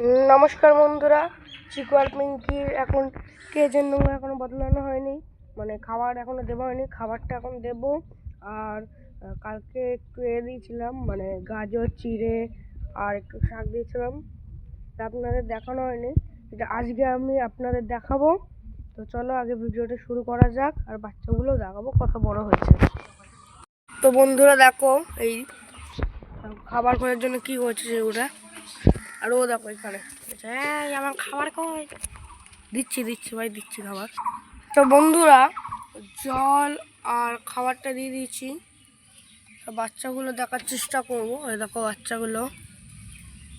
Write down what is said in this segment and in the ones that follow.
নমস্কার বন্ধুরা, চিকু আর পিঙ্কির এখন কেজের নোংরা এখনও বদলানো হয়নি। মানে খাবার এখনও দেওয়া হয়নি, খাবারটা এখন দেব। আর কালকে একটু এ দিয়েছিলাম মানে গাজর, চিড়ে আর একটু শাক দিয়েছিলাম। তা আপনাদের দেখানো হয়নি। এটা আজকে আমি আপনাদের দেখাবো। তো চলো আগে ভিডিওটা শুরু করা যাক, আর বাচ্চাগুলো দেখাবো কত বড় হয়েছে। তো বন্ধুরা দেখো, এই খাবার করার জন্য কি করছে সেগুলা। আর ও দেখো এখানে। হ্যাঁ আমার খাবার কই? দিচ্ছি দিচ্ছি ভাই, দিচ্ছি খাবার। তো বন্ধুরা, জল আর খাবারটা দিয়ে দিয়েছি। বাচ্চাগুলো দেখার চেষ্টা করব। ওই দেখো বাচ্চাগুলো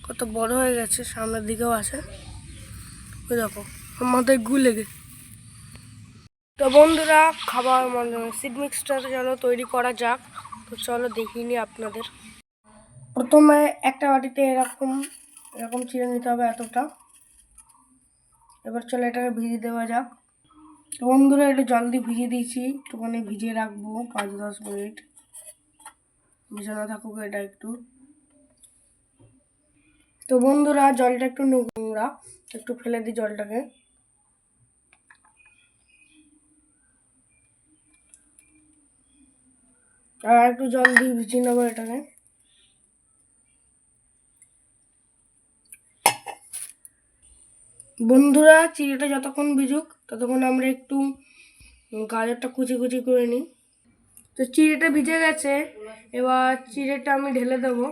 কত বড় হয়ে গেছে, সামনের দিকেও আছে। ওই দেখো গুলে গে তো বন্ধুরা, খাবার মানে সিড মিক্সটা চলো তৈরি করা যাক। তো চলো দেখিনি আপনাদের। প্রথমে একটা বাটিতে এরকম এরকম চিড়ে নিতে হবে এতটা। এবার চলো এটাকে ভিজিয়ে দেওয়া যাক। বন্ধুরা, একটু জল দিয়ে ভিজিয়ে দিয়েছি। একটুখানি ভিজিয়ে রাখব, পাঁচ দশ মিনিট। ভিজানো থাকুক এটা একটু। তো বন্ধুরা, জলটা একটু নোংরা একটু ফেলে দিই জলটাকে। আর একটু জল দিয়ে ভিজিয়ে নেব এটাকে। বন্ধুরা চিড়েটা যতক্ষণ ভিজুক, ততক্ষণ আমরা একটু গাজরটা কুচি কুচি করে নিই। তো চিড়েটা ভিজে গেছে, এবার চিড়েটা আমি ঢেলে দেবো।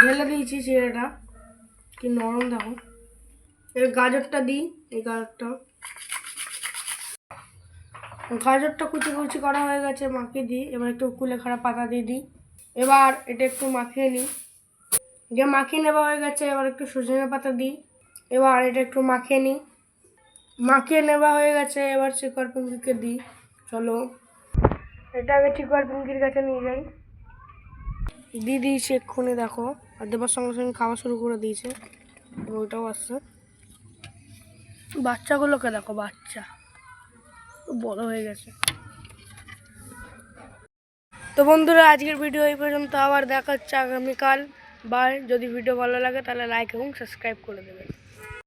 ঢেলে দিয়েছি চিড়েটা কি নরম দেখো। এবার গাজরটা দিই, এই গাজরটা। গাজরটা কুচি কুচি করা হয়ে গেছে মাকে দিই। এবার একটু কুলে কুলেখাড়া পাতা দিয়ে দিই। এবার এটা একটু মাখিয়ে নিই। যে মাখিয়ে নেওয়া হয়ে গেছে, এবার একটু সজনে পাতা দিই। এবার এটা একটু মাখিয়ে নিই। মাখিয়ে নেওয়া হয়ে গেছে, এবার চিকর পিঙ্কিকে দিই। চলো। এটা আগে চিকর পিঙ্কির কাছে নিয়ে যাই। দিয়ে দিয়েছি এক্ষুনি দেখো, আর দেবার সঙ্গে সঙ্গে খাওয়া শুরু করে দিয়েছে। ওইটাও আসছে। বাচ্চাগুলোকে দেখো, বাচ্চা। বড় হয়ে গেছে। তো বন্ধুরা, আজকের ভিডিও এই পর্যন্ত, আবার দেখা হচ্ছে আগামীকাল। বা যদি ভিডিও ভালো লাগে, তাহলে লাইক এবং সাবস্ক্রাইব করে দেবেন।